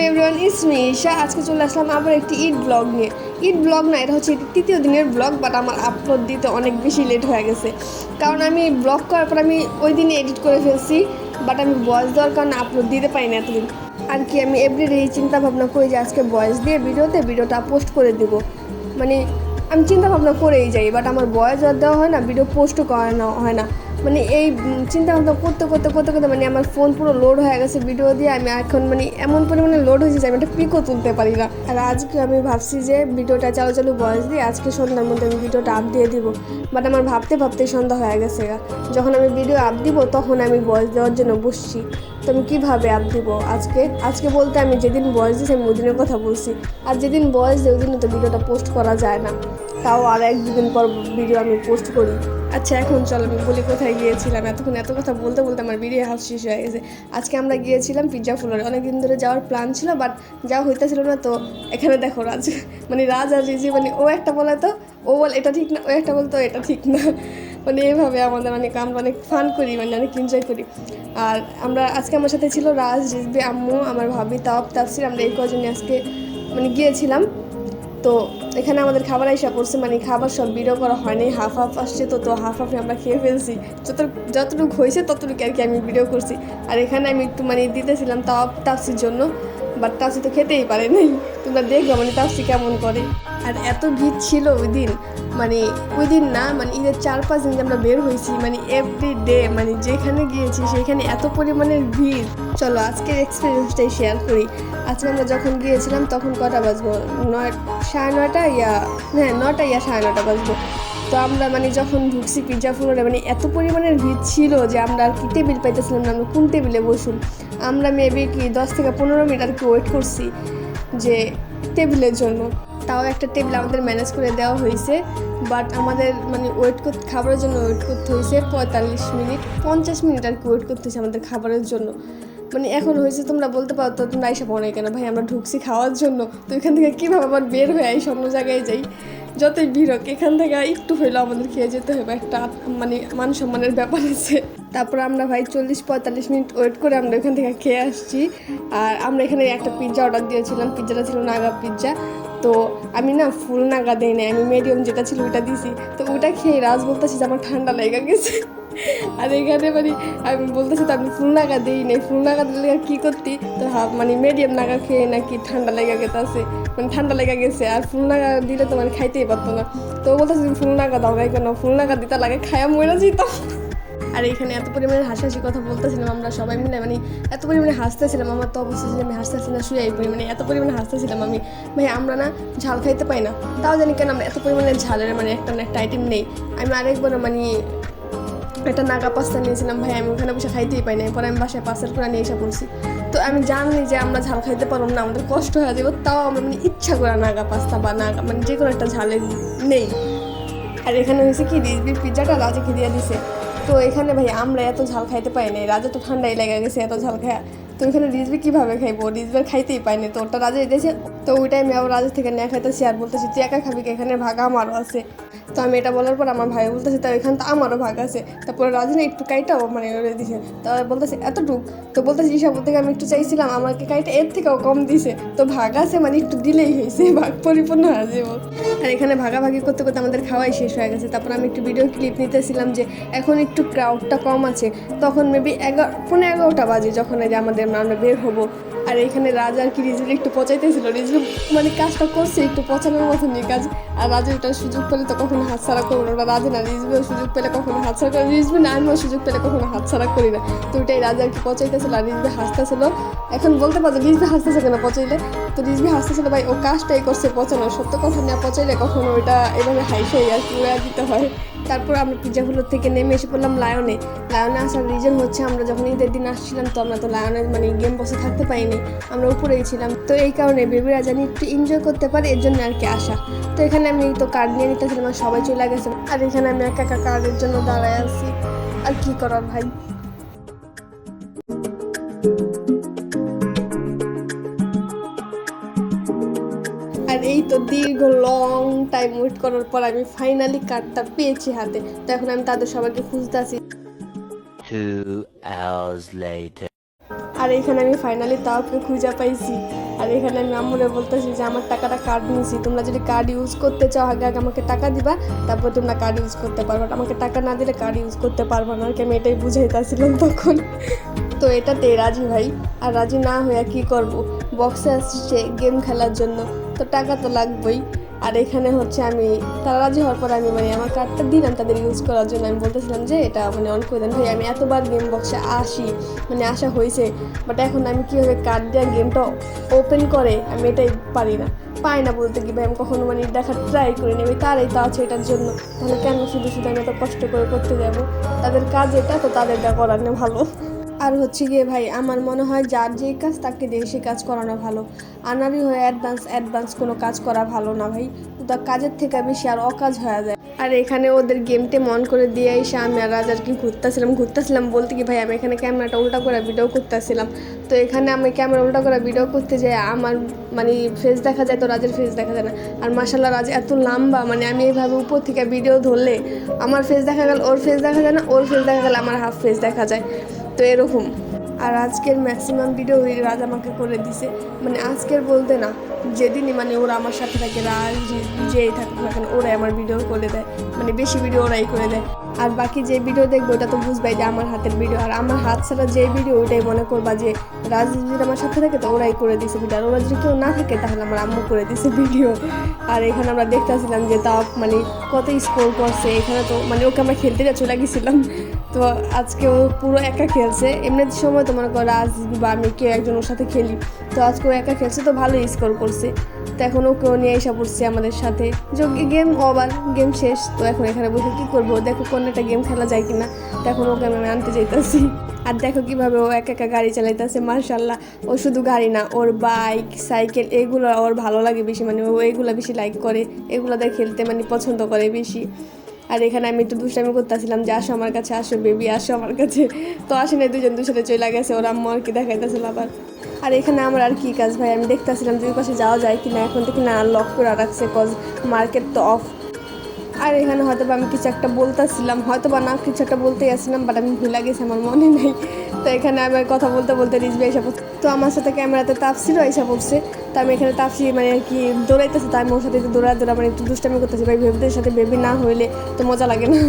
It's me Isha আজকে চলে আসলাম আবার একটি ইট ব্লগ নিয়ে। ইট ব্লগ না, এটা হচ্ছে তৃতীয় দিনের ব্লগ বাট আমার আপলোড দিতে অনেক বেশি লেট হয়ে গেছে। কারণ আমি ব্লগ করার পর আমি ওই দিনে এডিট করে ফেলছি বাট আমি ভয়েস দেওয়ার কারণে আপলোড দিতে পারি না এতদিন। আর কি, আমি এভরিডে চিন্তা ভাবনা করি যে আজকে ভয়েস দিয়ে ভিডিওতে ভিডিওটা পোস্ট করে দেব। মানে আমি চিন্তা ভাবনা করেই যাই বাট আমার ভয়েস আর দেওয়া হয় না ভিডিও পোস্টও করানো হয় না। মানে এই চিন্তা ভাবনা করতে করতে করতে করতে মানে আমার ফোন পুরো লোড হয়ে গেছে ভিডিও দিয়ে। আমি এখন মানে এমন পরিমাণে লোড হয়েছে যে আমি একটা পিকও তুলতে পারি না। আর আজকে আমি ভাবছি যে ভিডিওটা চালু চালু বয়স দিয়ে আজকে সন্ধ্যার মধ্যে আমি ভিডিওটা আপ দিয়ে দিব। বাট আমার ভাবতে ভাবতে সন্ধ্যা হয়ে গেছে। যখন আমি ভিডিও আপ দিব, তখন আমি ভয়েস দেওয়ার জন্য বসছি। তো আমি কীভাবে আপ দিব আজকে? আজকে বলতে আমি যেদিন বয়স দিয়েছি, আমি ওই দিনের কথা বলছি। আর যেদিন বয়স দিই ওই দিন তো ভিডিওটা পোস্ট করা যায় না। তাও আর এক দুদিন পর ভিডিও আমি পোস্ট করি। আচ্ছা এখন চল, আমি বলি কোথায় গিয়েছিলাম। এতক্ষণ এত কথা বলতে বলতে আমার ভিডিও হাফ শেষ হয়ে গেছে। আজকে আমরা গিয়েছিলাম পিৎজা ফ্লোরে অনেকদিন ধরে যাওয়ার প্ল্যান ছিল বাট যাওয়া হইতেছিল না তো এখানে দেখো রাজ মানে রাজ আর রিজি মানে ও একটা বলে তো, ও বল, এটা ঠিক না, ও একটা বলতো এটা ঠিক না। মানে এইভাবে আমাদের মানে আমরা অনেক ফান করি মানে অনেক এনজয় করি। আর আমরা, আজকে আমার সাথে ছিল রাজ রিজবি আম্মু, আমার ভাবি তাপ তাপসির আমরা এই কজনই আজকে মানে গিয়েছিলাম। তো এখানে আমাদের খাবার আইসা করছে মানে খাবার সব বিরো করা হয়নি হাফ হাফ আসছে তো তো হাফ হাফে আমরা খেয়ে ফেলছি। যত যতটুকু হয়েছে ততটুকু আর কি আমি ভিডিও করছি। আর এখানে আমি একটু মানে দিতেছিলাম তাপ তাপসির জন্য। বাট তাপসি তো খেতেই পারে নাই। তোমরা দেখবে মানে তাপসি কেমন করে। আর এত ভিড় ছিল ওই দিন মানে ওই দিন না মানে ঈদের চার পাঁচ দিন আমরা বের হয়েছি মানে এভরি ডে মানে যেখানে গিয়েছি সেখানে এত পরিমাণের ভিড়। চলো আজকের এক্সপিরিয়েন্সটাই শেয়ার করি। আজকে আমরা যখন গিয়েছিলাম, তখন কটা বাজবো? নয়, সাড়ে নয়টা ইয়া হ্যাঁ নটা ইয়া সাড়ে নটা বাজবো। তো আমরা মানে যখন ঢুকছি পিৎজা ফ্লোরে মানে এত পরিমাণের ভিড় ছিল যে আমরা আর কি টেবিল পাইতেছিলাম না, আমরা কোন টেবিলে বসুন। আমরা মেবি কি দশ থেকে পনেরো মিনিট আর কি ওয়েট করছি যে টেবিলের জন্য। তাও একটা টেবিল আমাদের ম্যানেজ করে দেওয়া হয়েছে বাট আমাদের মানে ওয়েট করতে, খাবারের জন্য ওয়েট করতে হয়েছে পঁয়তাল্লিশ মিনিট, পঞ্চাশ মিনিট আর কি ওয়েট করতে হয়েছে আমাদের খাবারের জন্য। মানে এখন হয়েছে তোমরা বলতে পারো তো, তোমরা এসব অনেক কেন? ভাই, আমরা ঢুকছি খাওয়ার জন্য, তো এখান থেকে কীভাবে আবার বের হয়ে আইসি অন্য জায়গায় যাই? যতই ভিড় হোক এখান থেকে একটু হইলেও আমাদের খেয়ে যেতে হবে, একটা মানে মান সম্মানের ব্যাপার আছে। তারপর আমরা ভাই চল্লিশ পঁয়তাল্লিশ মিনিট ওয়েট করে আমরা ওখান থেকে খেয়ে আসছি। আর আমরা এখানে একটা পিৎজা অর্ডার দিয়েছিলাম। পিৎজাটা ছিল নাগা পিৎজা তো আমি না ফুল নাগা দিই না আমি মিডিয়াম যেটা ছিল ওইটা দিছি। তো ওটা খেয়ে রাজ বলতেছি যে আমার ঠান্ডা লেগে গেছে। আর এখানে মানে আমি বলতেছি তো আমি ফুল নাগা দিই নাই। ফুল নাগা দিলে কী করতি? তো হাফ মানে মিডিয়াম নাগা খেয়ে নাকি ঠান্ডা লেগে গেছে মানে ঠান্ডা লেগে গেছে। আর ফুল নাগা দিলে তো মানে খাইতেই পারতো না। তো বলতেছে ফুল নাগা দাও কেন? ফুল নাগা দিতে লাগে, খায়া মরে যেতাম আর এখানে এত পরিমাণে হাসাহাসি কথা বলতেছিলাম আমরা সবাই মিলে মানে এত পরিমাণে হাসতেছিলাম, আমার তো অবস্থা ছিল, আমি হাসতেছি না, শুয়ে মানে এত পরিমাণে হাসতেছিলাম আমি। ভাই, আমরা না ঝাল খাইতে পাই না। তাও জানি কেন আমরা এত পরিমাণে ঝালের মানে একটা না একটা আইটেম নেই। আমি আরেকবার মানে একটা নাগা পাস্তা নিয়েছিলাম, ভাই, আমি ওখানে বসে খাইতেই পাই না পরে আমি বাসায় পাশের করে নিয়ে এসে পড়ছি। তো আমি জানি যে আমরা ঝাল খাইতে পারব না, আমাদের কষ্ট হয়ে যাবে, তাও আমরা মানে ইচ্ছা করে নাগা পাস্তা বা নাগা মানে যে কোনো একটা ঝালের নেই। আর এখানে হয়েছে কি রিজবির পিৎজাটা রাজাকে দিয়ে দিছে। তো এখানে ভাই, আমরা এত ঝাল খাইতে পাই না রাজা তো ঠান্ডাই লেগে গেছে এত ঝাল খায়। তো এখানে রিজবি কীভাবে খাইবো? রিজবের খাইতেই পাইনি তো ওটা রাজা দিয়েছে। তো ওই টাইমে আবার রাজা থেকে নিয়ে খাইতেছি আর বলতেছি, তুই একা খাবি? এখানে ভাগা আমারও আছে। তো আমি এটা বলার পর আমার ভাই বলতেছে, তো এখানে তো আমারও ভাগ আছে। তারপরে রাজা একটু কাইটাও মানে দিছে। তো বলতেছে, এতটুক? তো বলতেছি, ঈশা থেকে আমি একটু চাইছিলাম, আমাকে কাইটা এর থেকেও কম দিছে। তো ভাগ আছে মানে একটু দিলেই হয়েছে, ভাগ পরিপূর্ণ হয়ে যাব আর এখানে ভাগাভাগি করতে করতে আমাদের খাওয়াই শেষ হয়ে গেছে। তারপর আমি একটু ভিডিও ক্লিপ নিতেছিলাম যে, এখন একটু ক্রাউডটা কম আছে। তখন মেবি এগারো পনেরো এগারোটা বাজে যখন যে আমাদের আমরা বের হব। আর এখানে রাজা আর কি রিজুল একটু পচাইতেছিল। রিজুল মানে কাজটা করছে, একটু পচানোর মতনই কাজ। আর রাজু ওটার সুযোগ পেলে তো কখনো হাতছাড়া করব না ওটা রাজা না রিজবিও সুযোগ পেলে কখনো হাতছাড়া করে রিজবি না, আমিও সুযোগ পেলে কখনো হাতছাড়া করি না। তো ওইটাই রাজা আর কি পচাইতেছিল আর রিজবি হাসতেছিল। এখন বলতে পারছ রিজবি হাসতেছে কেন পচাইলে? তো রিজবি হাসতেছিল, ভাই, ও কাজটাই করছে পচানো সত্য কথা না পচাইলে কখনো ওইটা এভাবে হাইফাই আর কি দিতে হয়। তারপর আমরা পিজা হুলোর থেকে নেমে এসে পড়লাম লায়নে লায়নে আসার রিজন হচ্ছে আমরা যখন ঈদের দিন আসছিলাম তো আমরা তো লায়নে মানে গেম বসে থাকতে পারিনি, আমরা উপরেই ছিলাম। তো এই কারণে বেবিরা জানি একটু এনজয় করতে পারে, এর জন্য আর কি আসা। তো এখানে আমি তো কার্ড নিয়ে নিতেছিলাম আর সবাই চলে গেছে। আর এখানে আমি একা একা কার্ডের জন্য দাঁড়ায় আছি। আর কি করার ভাই? তো দীর্ঘ লং টাইম ওয়েট করার পর আমি ফাইনালি কার্ডটা পেয়েছি হাতে। তো এখন আমি তাদের সবাইকে খুঁজতে Two আর এখানে আমি ফাইনালি তাওকে খুঁজে পাইছি। আর এখানে আমি আম্মুরে বলতেছি যে আমার টাকাটা কার্ড নিয়েছি। তোমরা যদি কার্ড ইউজ করতে চাও আগে আগে আমাকে টাকা দিবা তারপর তোমরা কার্ড ইউজ করতে পারবে। আমাকে টাকা না দিলে কার্ড ইউজ করতে পারব না। আর কি আমি এটাই বুঝাইতেছিলাম তখন। তো এটাতে রাজি ভাই। আর রাজি না হয়ে কি করব? বক্সে আসছে গেম খেলার জন্য। তো টাকা তো লাগবেই। আর এখানে হচ্ছে আমি, তারা রাজি হওয়ার পর আমি মানে আমার কার্ডটা দিলাম তাদের ইউজ করার জন্য। আমি বলতেছিলাম যে, এটা মানে অন করে দেন। ভাই, আমি এতবার গেম বক্সে আসি মানে আসা হয়েছে বাট এখন আমি কীভাবে কার্ড দেওয়া গেমটা ওপেন করে, আমি এটাই পারি না। পাই না বলতে কি ভাই, আমি কখনো মানে দেখার ট্রাই করি নি আমি তারাই তা আছে এটার জন্য। তাহলে কেন শুধু শুধু আমি এত কষ্ট করে করতে যাব? তাদের কাজ এটা, তো তাদেরটা করানো ভালো। আর হচ্ছে গিয়ে ভাই, আমার মনে হয় যার যেই কাজ তাকে দিয়ে সেই কাজ করানো ভালো। আনারি হয়ে অ্যাডভান্স অ্যাডভান্স কোনো কাজ করা ভালো না ভাই। ওটা কাজের থেকে বেশি আর অকাজ হয়ে যায়। আর এখানে ওদের গেমটে মন করে দিয়ে এসে আমি আর রাজার কি ঘুরতেছিলাম ঘুরতেছিলাম বলতে কি ভাই, আমি এখানে ক্যামেরাটা উল্টা করে ভিডিও করতেছিলাম। তো এখানে আমি ক্যামেরা উল্টা করে ভিডিও করতে যাই, আমার মানে ফেস দেখা যায় তো রাজের ফেস দেখা যায় না। আর মাসাল্লাহ রাজ এত লম্বা মানে আমি এইভাবে উপর থেকে ভিডিও ধরলে আমার ফেস দেখা গেল, ওর ফেস দেখা যায় না, ওর ফেস দেখা গেলে আমার হাফ ফেস দেখা যায়। তো এরকম। আর আজকের ম্যাক্সিমাম ভিডিও ওই রাজ আমাকে করে দিছে। মানে আজকের বলতে না, যেদিনই মানে ওরা আমার সাথে থাকে, রাজ যেই থাকুক না কেন, ওরাই আমার ভিডিও করে দেয়। মানে বেশি ভিডিও ওরাই করে দেয়। আর বাকি যে ভিডিও দেখব, ওটা তো বুঝবাই যে আমার হাতের ভিডিও আর আমার হাত ছাড়া যে ভিডিও ওটাই মনে করবা যে, রাজ যদি আমার সাথে থাকে, তো ওরাই করে দিছে ভিডিও আর ওরা যদি কেউ না থাকে, তাহলে আমার আম্মু করে দিছে ভিডিও আর এখানে আমরা দেখতেছিলাম যে তাও মানে কত স্কোর করছে। এখানে তো মানে ওকে আমরা খেলতে চলে গেছিলাম। তো আজকে ও পুরো একা খেলছে। এমনি সময় তো মনে করো রাজ বা আমি কেউ একজন ওর সাথে খেলি। তো আজকে ও একা খেলছে তো ভালো স্কোর করছে। তো এখন ওকেও নিয়ে এসে পড়ছে আমাদের সাথে। গেম ওভার গেম শেষ। তো এখন এখানে বসে কী করব? দেখো কোন একটা গেম খেলা যায় কিনা। তো এখন ওকে আমি আনতে যাইতেছি। আর দেখো কীভাবে ও একা একা গাড়ি চালাইতেছে। মার্শাল্লাহ ও শুধু গাড়ি না, ওর বাইক সাইকেল এগুলো ওর ভালো লাগে বেশি। মানে ও এগুলো বেশি লাইক করে। এগুলো দিয়ে খেলতে মানে পছন্দ করে বেশি। আর এখানে আমি একটু দুষ্টামি করতেছিলাম, যে আসো আমার কাছে, আসো বেবি আসো আমার কাছে। তো আসে না দুজন দুসাথে চলে গেছে, ওর আম্মু আর কি দেখাইতেছিল আবার। আর এখানে আমার আর কি কাজ ভাই? আমি দেখতেছিলাম ওই পাশে যাওয়া যায় কিনা, এখন তো কিনা লক করে রাখছে কজ মার্কেট তো অফ আর এখানে হয়তো বা আমি কিছু একটা বলতেছিলাম হয়তো বা না কিছু একটা বলতেই আসছিলাম বাট আমি ভুলে গেছি, আমার মনে নেই। তো এখানে আমি কথা বলতে বলতে রিজবে এসে তো আমার সাথে ক্যামেরাতে তাপসিরও এসে পড়ছে। তো আমি এখানে তাপসি মানে আর কি দৌড়াইতেছে তাই আমি ওর সাথে দৌড়া দৌড়া মানে একটু দুষ্টামি করতেছি। ভাই বেবিদের সাথে বেবি না হইলে তো মজা লাগে না।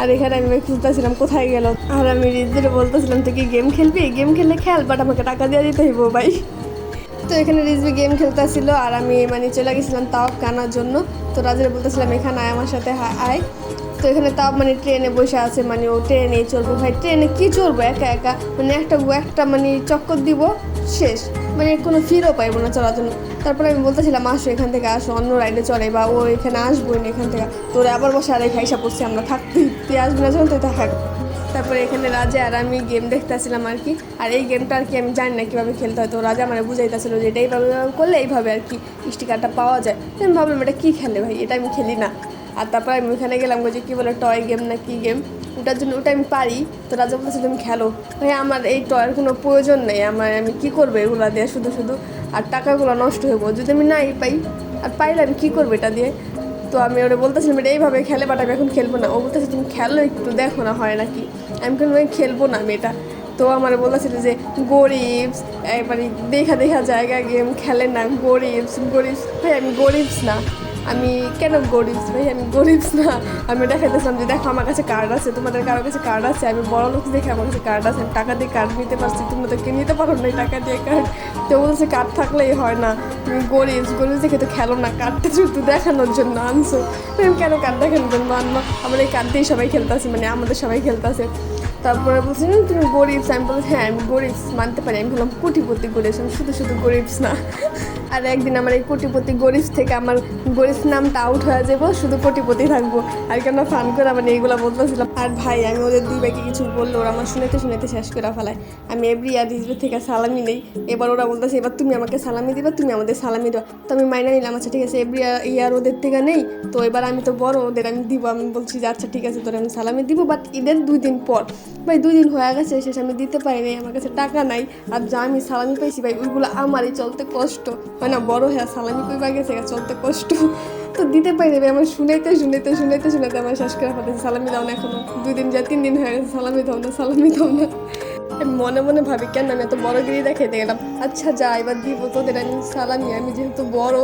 আর এখানে আমি খুঁজতেছিলাম কোথায় গেল। আর আমি রিজদের বলতেছিলাম, তুই কি গেম খেলবি? গেম খেললে খেল বাট আমাকে টাকা দিয়ে দিতে হইব, ভাই। তো এখানে রিজবি গেম খেলতেছিল, আর আমি মানে চলে গেছিলাম তাও কানার জন্য। তো রাজের বলতেছিলাম, এখানে আয়, আমার সাথে আয় তো এখানে তাও মানে ট্রেনে বসে আছে মানে ও ট্রেনে চলবো ভাই, ট্রেনে কি চলবো একা একা। মানে একটা একটা মানে চক্কর দিব, শেষ। মানে কোনো ফিরও পাইবো না চলার জন্য। তারপরে আমি বলতেছিলাম, আসো এখান থেকে আসো, অন্য রাইডে চলে বা ও এখানে আসব না এখান থেকে। তোরা আবার বসে আরে খাইসা পড়ছি, আমরা থাকতে, তুই আসবি না যখন, তুই থাক। তারপরে এখানে রাজা আর আমি গেম দেখতেছিলাম আর কি। আর এই গেমটা আর কি আমি জানি না কীভাবে খেলতে হয়। তো রাজা মানে বুঝাইতেছিল যে এটা এইভাবে করলে এইভাবে আর কি স্টিকারটা পাওয়া যায়। আমি ভাবলাম, এটা কী খেলে ভাই? এটা আমি খেলি না। আর তারপরে আমি ওখানে গেলাম যে কী বলে টয় গেম না কী গেম ওটার জন্য ওটা আমি পারি। তো রাজা বলতেছে তুমি খেলো। ভাই আমার এই টয়ের কোনো প্রয়োজন নেই। আমার, আমি কী করব এগুলো দিয়ে? শুধু শুধু আর টাকাগুলো নষ্ট হইব যদি আমি নাই পাই, আর পাইলে আমি কী করব এটা দিয়ে? তো আমি ওরা বলতেছিলাম, এটা এইভাবে খেলে বাট আমি এখন খেলব না। ও বলতেছে, তুমি খেলো একটু, দেখো না হয় নাকি? আমি আমি খেলব না আমি এটা। তো আমার বলতেছিল যে, গরিবস একবারে দেখা দেখা জায়গা গেম খেলে না, গরিবস গরিবস। ভাই, আমি গরিবস না। আমি কেন গরিব ভাই? আমি গরিব না। আমি দেখাইতেছিলাম যে দেখো আমার কাছে কার্ড আছে তোমাদের কারও কাছে কার্ড আছে আমি বড় লোক দেখে আমার কাছে কার্ড আছে টাকা দিয়ে কার্ড নিতে পারছি তোমাদেরকে নিতে পারো না টাকা দিয়ে কার্ড তো বলছে কার্ড থাকলেই হয় না। তুমি গরিব গরিব দেখে তো খেলো না। কার্ডটা শুধু দেখানোর জন্য আনছো। আমি কেন কার্ড দেখানোর জন্য আনব? আমার এই কার্ড দিয়েই সবাই খেলতেছে মানে আমাদের সবাই খেলতেছে। তারপরে বলছি "না, তুমি গরিব আমি বলছি হ্যাঁ আমি গরিব মানতে পারি। আমি বললাম কোটিপতি গরিবস আমি শুধু শুধু গরিবস না। আর একদিন আমার এই কোটিপতি গরিবস থেকে আমার গরিবস নামটা আউট হয়ে যাব, শুধু কোটিপতি থাকব। আর কেন ফান করে মানে এইগুলো বলতেছিলাম। আর ভাই, আমি ওদের দুই ভাইকে কিছু বলল ওরা আমার শুনেতে শুনেতে শেষ করে ফেলায়। আমি এভরি আর রিজবের থেকে সালামি নেই। এবার ওরা বলতেছে, এবার তুমি আমাকে সালামি দিবা, তুমি আমাদের সালামি দাও। তো আমি মাইনা নিলাম আচ্ছা ঠিক আছে এভরি ইয়ার ওদের থেকে নেই। তো এবার আমি তো বড়, ওদের আমি দিব। আমি বলছি যে আচ্ছা ঠিক আছে, তোর আমি সালামি দিব। বাট ঈদের দুই দিন পর, ভাই, দুই দিন হয়ে গেছে, শেষ। আমি দিতে পারি নাই, আমার কাছে টাকা নাই। আর যা আমি সালামি পাইছি, ভাই, ওইগুলো আমারই চলতে কষ্ট। হয় না, বড় হ্যাঁ সালামি কইবা গেছে চলতে কষ্ট। তো দিতে পারি ভাই, আমার শুনাইতে শুনাইতে শুনাইতে শুনাইতে আমার শেষ করে ফেলেছে, সালামি দাও না এখনও। দুই দিন যা তিন দিন হয়ে গেছে, সালামি দাও না, সালামি দাও না। মনে মনে ভাবি, কেন আমি এত বড় গিরি দেখাইতে গেলাম আচ্ছা যা, এবার দিব তোদের আমি সালামি, আমি যেহেতু বড়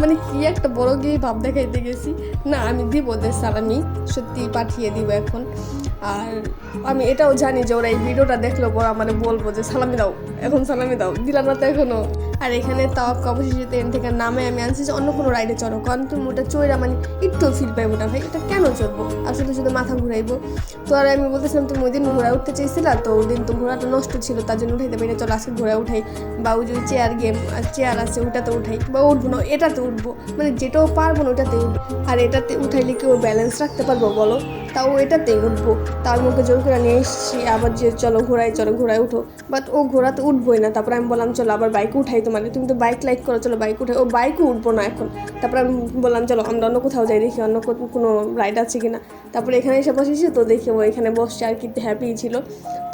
মানে কি একটা বড় গিয়ে ভাব দেখাইতে গেছি? না, আমি দিব ওদের সালামি, সত্যি পাঠিয়ে দিব এখন। আর আমি এটাও জানি যে ওরা এই ভিডিওটা দেখল ওরা মানে বলব যে সালামি দাও, এখন সালামি দাও। দিলাম না তো এখনও আর এখানে তাও অবশেষে ট্রেন থেকে নামে আমি আনছি যে অন্য কোনো রাইডে চড়ো। কারণ তুমি ওটা চড়া মানে একটু ফিল পাইবো না ভাই, এটা কেন চড়বো? আর শুধু শুধু মাথা ঘুরাইবো। তো আর আমি বলতেছিলাম, তুমি ওই দিন ঘোড়া উঠতে চাইছিলা তো ওই দিন তো ঘোড়াটা নষ্ট ছিল, তার জন্য উঠাইতে পারি না। চলো আজকে ঘোড়া উঠাই। বা ওই যে চেয়ার গেম চেয়ার আছে ওটাতে উঠাই। বা উঠবো না, এটাতে উঠবো। মানে যেটাও পারব না ওটাতে উঠবো। আর এটাতে উঠাইলে কেউ ব্যালেন্স রাখতে পারব বলো? তাও এটাতেই উঠবো। তার মুখে জোর করে নিয়ে এসেছি, আবার যে চলো ঘোড়ায় চলো ঘোড়ায় উঠো। বাট ও ঘোড়াতে উঠবোই না। তারপর আমি বললাম, চলো আবার বাইক উঠাই তোমাকে। তুমি তো বাইক লাইক করো, চলো বাইক উঠে ও বাইকও উঠবো না এখন। তারপর আমি বললাম, চলো আমরা অন্য কোথাও যাই, দেখি অন্য কোনো রাইড আছে কি না তারপরে এখানে এসে বসেছি তো দেখি ও এখানে বসছে আর কি হ্যাপি ছিল।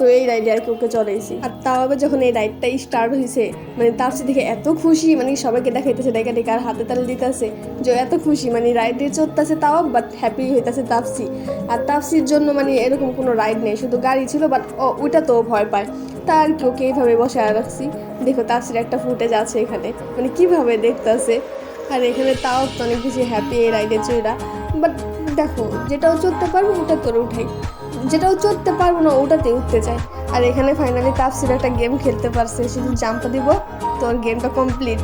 তো এই রাইডে আর কি ওকে চড়াইছি আর তাও আবার যখন এই রাইডটা স্টার্ট হয়েছে মানে তার দেখে এত খুশি মানে সবাইকে দেখাইতেছে, দেখা দেখে আর হাতে তালে দিতেছে, যে এত খুশি মানে রাইডে চড়তেছে তাও বাট হ্যাপি হইতাছে তাপসি। আর তাপসির জন্য মানে এরকম কোনো রাইড নেই, শুধু গাড়ি ছিল বাট ও, ওইটা তো ভয় পায়। তা আর কি ওকে এইভাবে বসে রাখছি। দেখো তাপসির একটা ফুটেজ আছে এখানে মানে কীভাবে দেখতেছে। আর এখানে তাও তো অনেক বেশি হ্যাপি এই রাইডে চড়া বাট দেখো যেটাও চড়তে পারব, ওটা তোর উঠাই যেটাও চড়তে পারব না, ওটাতে উঠতে চাই আর এখানে ফাইনালি তাপসির একটা গেম খেলতে পারছে শুধু জাম্পটা দিব, তোর গেমটা কমপ্লিট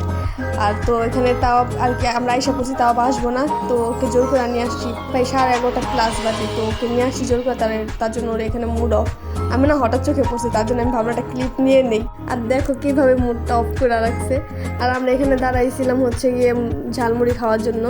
আর তো এখানে তাও আর কি, আমরা এসে পড়ছি, তাও আসব না। তো ওকে জোর করে নিয়ে আসছি, প্রায় সাড়ে এগারোটা ক্লাস বাজে, তো ওকে নিয়ে আসছি জোর করে, তার তার জন্য ওর এখানে মুড অফ আমি না হঠাৎ চোখে পড়ছি, তার জন্য আমি ভাবলাম একটা ক্লিপ নিয়ে নেই। আর দেখো কীভাবে মুডটা অফ করে রাখছে। আর আমরা এখানে দাঁড়াইছিলাম হচ্ছে গিয়ে ঝালমুড়ি খাওয়ার জন্য।